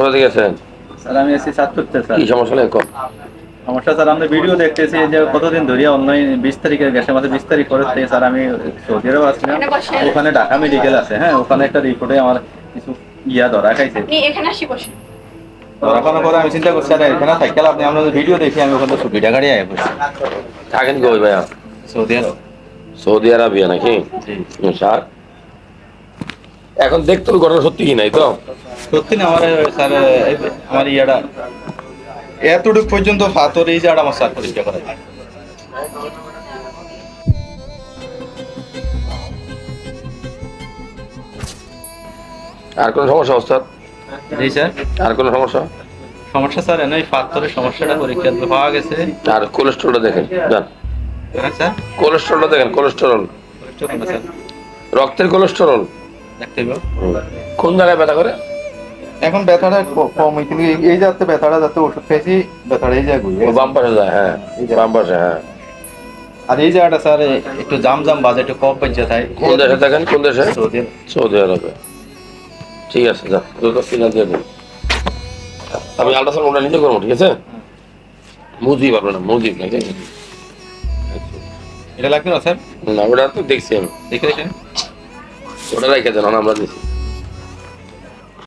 কোথা থেকে আছেন? স্যার আমি চাঁদপুরতে স্যার। কি সমস্যা নেই? কম সমস্যা স্যার আমরা ভিডিও দেখতেছি যে কতদিন ধরে অনলাইন বিশ তারিখের গ্যাসের মাসে বিশ তারিখ করে স্যার আমি সৌদি আরব আসছিলাম ওখানে ঢাকা মেডিকেল আছে হ্যাঁ ওখানে একটা রিপোর্টে আমার কিছু ইয়া ধরা খাইছে। এখানে আসি বসে ধরা খাওয়ার পরে আমি চিন্তা করছি আরে এখানে থাকলে আপনি আমরা ভিডিও দেখি আমি ওখানে সুবিধা গাড়ি আয় বসছি থাকেন কই ভাইয়া? সৌদি আরব। সৌদি আরবিয়া নাকি? জি। স্যার এখন দেখতে হবে ঘটনা সত্যি কি নাই তো? সত্যি না আমার স্যার আমার ইয়াটা এতটুকু পর্যন্ত ফাতর এই যে আমার স্যার পরিষ্কার করা আর কোনো সমস্যা ওস্তাদ? জি স্যার। আর কোনো সমস্যা? সমস্যা স্যার এনে ফাতরের সমস্যাটা পরীক্ষা পাওয়া গেছে। আর কোলেস্ট্রলটা দেখেন যান। হ্যাঁ স্যার। কোলেস্ট্রলটা দেখেন কোলেস্টেরল চলুন স্যার। রক্তের কোলেস্টেরল দেখতে কোন জায়গায় ব্যথা করে? এখন ব্যথাটা কম কিন্তু এই- এই যাতে ব্যথাটা যাতে ওষুধ খাইছি ব্যথাটা এই জায়গায় বাম পাশে যায় হ্যাঁ বাম পাশে হ্যাঁ। আর এই জায়গাটা স্যার একটু জাম জাম বাজে একটু কম বাজে তাই। কোন দেশে থাকেন? কোন দেশে? সৌদি সৌদি আরবে। ঠিক আছে যা দ্রুত ফিনাল দিয়ে দিন। আমি আল্ট্রাসাউন্ডটা নিজে করব ঠিক আছে? মুজিব আপনার নাম মুজিব নাকি? এটা লাগবে না স্যার? না ওটা তো দেখছি আমি। দেখে। দেখেন ওটা রেখে দেন আমরা দিচ্ছি